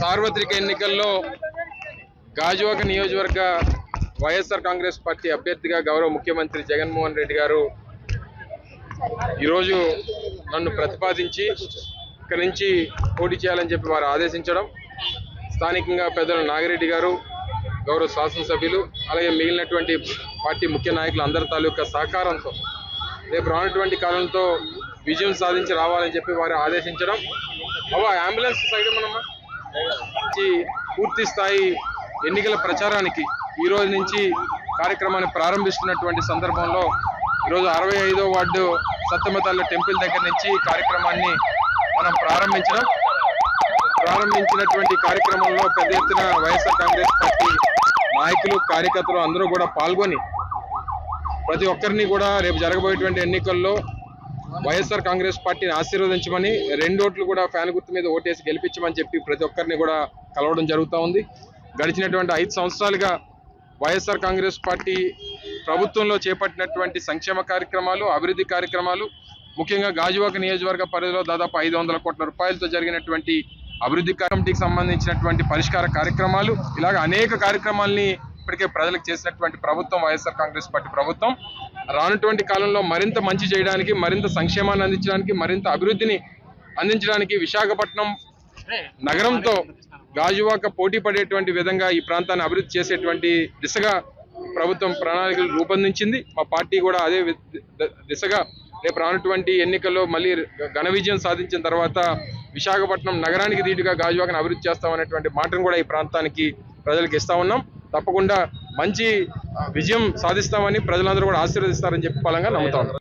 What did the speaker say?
సార్వత్రిక ఎన్నికల్లో గాజువాక నియోజకవర్గ వైఎస్ఆర్ కాంగ్రెస్ పార్టీ అభ్యర్థిగా గౌరవ ముఖ్యమంత్రి జగన్మోహన్ రెడ్డి గారు ఈరోజు నన్ను ప్రతిపాదించి ఇక్కడి నుంచి పోటీ చేయాలని చెప్పి వారు ఆదేశించడం స్థానికంగా పెద్దలు నాగిరెడ్డి గారు గౌరవ శాసనసభ్యులు అలాగే మిగిలినటువంటి పార్టీ ముఖ్య నాయకులు అందరి తాలూకా సహకారంతో రేపు రానటువంటి కాలంతో విజయం సాధించి రావాలని చెప్పి వారు ఆదేశించడం. అవ అంబులెన్స్ సైడ్ మనమ్మా నుంచి పూర్తి స్థాయి ఎన్నికల ప్రచారానికి ఈ రోజు నుంచి కార్యక్రమాన్ని ప్రారంభిస్తున్నటువంటి సందర్భంలో ఈరోజు అరవై ఐదో వార్డు సత్తమతల్ల టెంపుల్ దగ్గర నుంచి కార్యక్రమాన్ని మనం ప్రారంభించడం. ప్రారంభించినటువంటి కార్యక్రమంలో పెద్ద ఎత్తున వైఎస్ఆర్ కాంగ్రెస్ పార్టీ నాయకులు కార్యకర్తలు అందరూ కూడా పాల్గొని ప్రతి ఒక్కరిని కూడా రేపు జరగబోయేటువంటి ఎన్నికల్లో వైఎస్ఆర్ కాంగ్రెస్ పార్టీని ఆశీర్వదించమని రెండు ఓట్లు కూడా ఫ్యాన్ గుర్తు మీద ఓటేసి గెలిపించమని చెప్పి ప్రతి ఒక్కరిని కూడా కలవడం జరుగుతూ ఉంది. గడిచినటువంటి ఐదు సంవత్సరాలుగా వైఎస్ఆర్ కాంగ్రెస్ పార్టీ ప్రభుత్వంలో చేపట్టినటువంటి సంక్షేమ కార్యక్రమాలు అభివృద్ధి కార్యక్రమాలు ముఖ్యంగా గాజువాక నియోజకవర్గ పరిధిలో దాదాపు ఐదు వందల కోట్ల రూపాయలతో జరిగినటువంటి అభివృద్ధి కమిటీకి సంబంధించినటువంటి పరిష్కార కార్యక్రమాలు ఇలాగ అనేక కార్యక్రమాల్ని ఇప్పటికే ప్రజలకు చేసినటువంటి ప్రభుత్వం వైఎస్ఆర్ కాంగ్రెస్ పార్టీ ప్రభుత్వం. రానటువంటి కాలంలో మరింత మంచి చేయడానికి మరింత సంక్షేమాన్ని అందించడానికి మరింత అభివృద్ధిని అందించడానికి విశాఖపట్నం నగరంతో గాజువాక పోటీ పడేటువంటి విధంగా ఈ ప్రాంతాన్ని అభివృద్ధి చేసేటువంటి దిశగా ప్రభుత్వం ప్రణాళికలు రూపొందించింది. మా పార్టీ కూడా అదే దిశగా రేపు రానటువంటి ఎన్నికల్లో మళ్ళీ ఘన విజయం సాధించిన తర్వాత విశాఖపట్నం నగరానికి ధీటుగా గాజువాకను అభివృద్ధి చేస్తామనేటువంటి మాటను కూడా ఈ ప్రాంతానికి ప్రజలకు ఇస్తా ఉన్నాం. తప్పకుండా మంచి విజయం సాధిస్తామని ప్రజలందరూ కూడా ఆశీర్వదిస్తారని చెప్పి బలంగా నమ్ముతాను